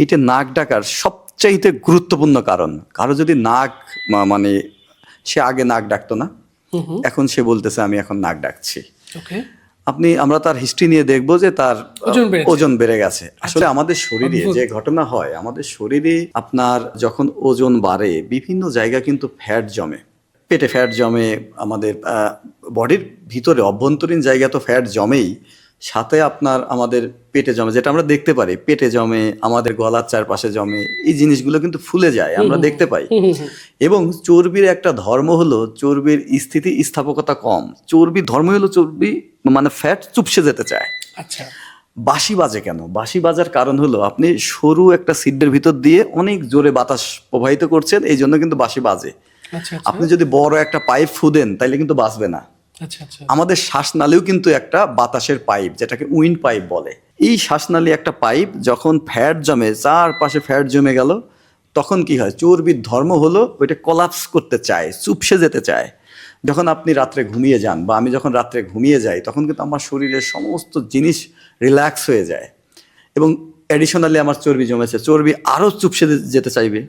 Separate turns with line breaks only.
এইটা নাক ডাকার সবচাইতে গুরুত্বপূর্ণ কারণ। কারও যদি নাক মানে সে আগে নাক ডাকতো না এখন সে বলতেছে আমি এখন নাক ডাকছি। আপনি আমরা তার হিস্ট্রি নিয়ে দেখব যে তার
ওজন
ওজন বেড়ে গেছে। আসলে আমাদের শরীরে যে ঘটনা হয় আমাদের শরীরে আপনার যখন ওজন বাড়ে বিভিন্ন জায়গা কিন্তু ফ্যাট জমে। পেটে ফ্যাট জমে আমাদের বডির ভিতরে অভ্যন্তরীণ জায়গা তো ফ্যাট জমেই। সাথে আপনার আমাদের পেটে জমে যেটা আমরা দেখতে পারি পেটে জমে আমাদের গলার চারপাশে জমে এই জিনিসগুলো কিন্তু ফুলে যায় আমরা দেখতে পাই। এবং চর্বির একটা ধর্ম হলো চর্বির স্থিতি স্থাপকতা কম। চর্বির ধর্ম হলো চর্বি মানে ফ্যাট চুপসে যেতে চায়।
আচ্ছা।
বাসি বাজে কেন? বাসি বাজার কারণ হলো আপনি সরু একটা সিডের ভিতর দিয়ে অনেক জোরে বাতাস প্রবাহিত করছেন এই জন্য কিন্তু বাসি বাজে।
আচ্ছা আচ্ছা।
আপনি যদি বড় একটা পাইপ ফুদেন তাইলে কিন্তু বাঁচবে না। আমাদের শ্বাসনালীও কিন্তু একটা বাতাসের পাইপ, যেটাকে উইন্ড পাইপ বলে। এই শ্বাসনালী একটা পাইপ, যখন ফ্যাট জমে, চারপাশে ফ্যাট জমে গেল, তখন কি হয়? চর্বির ধর্ম হলো ওইটা কলাপস করতে চায়, চুপসে যেতে চায়। যখন আপনি রাত্রে ঘুমিয়ে যান বা আমি যখন রাত্রে ঘুমিয়ে যাই, তখন কিন্তু আমার শরীরের সমস্ত জিনিস রিল্যাক্স হয়ে যায়। এবং অ্যাডিশনালি আমার চর্বি জমেছে, চর্বি আরও চুপসে যেতে চাইবে।